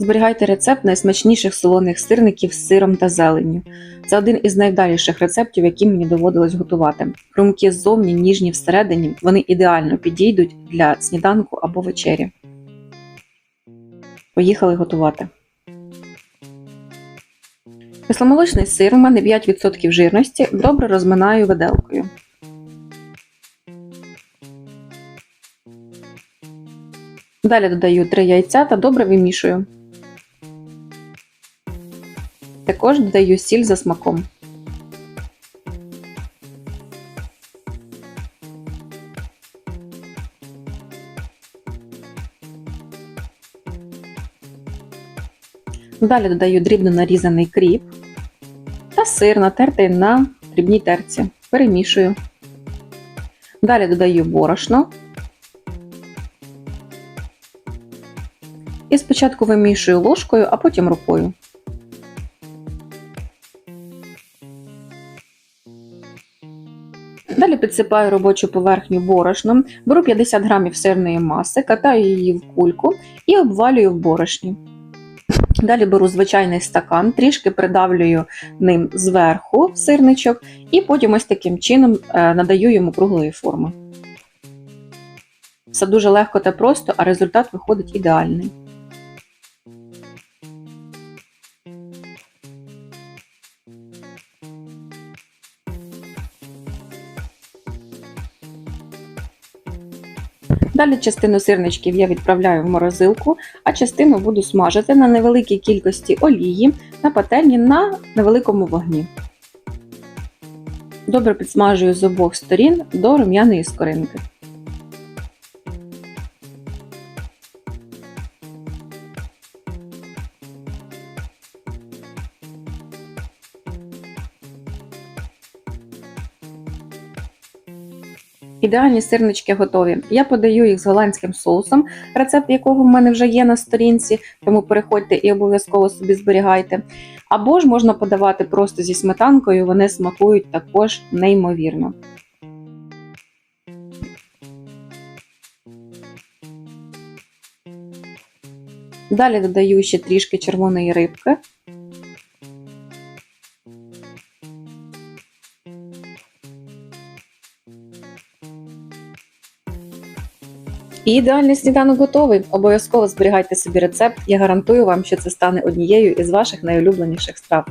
Зберігайте рецепт найсмачніших солоних сирників з сиром та зеленню. Це один із найвдаліших рецептів, які мені доводилось готувати. Хрумкі ззовні, ніжні всередині, вони ідеально підійдуть для сніданку або вечері. Поїхали готувати. Кисломолочний сир у мене 5% жирності, добре розминаю виделкою. Далі додаю 3 яйця та добре вимішую. Також додаю сіль за смаком. Далі додаю дрібно нарізаний кріп та сир натертий на дрібній терці. Перемішую. Далі додаю борошно. І спочатку вимішую ложкою, а потім рукою. Далі підсипаю робочу поверхню борошном, беру 50 грамів сирної маси, катаю її в кульку і обвалюю в борошні. Далі беру звичайний стакан, трішки придавлюю ним зверху сирничок, і потім ось таким чином е, надаю йому круглої форми. Все дуже легко та просто, а результат виходить ідеальний. Далі частину сирничків я відправляю в морозилку, а частину буду смажити на невеликій кількості олії на пательні на невеликому вогні. Добре підсмажую з обох сторін до рум'яної скоринки. Ідеальні сирнички готові. Я подаю їх з голландським соусом, рецепт якого в мене вже є на сторінці, тому переходьте і обов'язково собі зберігайте. Або ж можна подавати просто зі сметанкою, вони смакують також неймовірно. Далі додаю ще трішки червоної рибки. І ідеальний сніданок готовий. Обов'язково зберігайте собі рецепт. Я гарантую вам, що це стане однією із ваших найулюбленіших страв.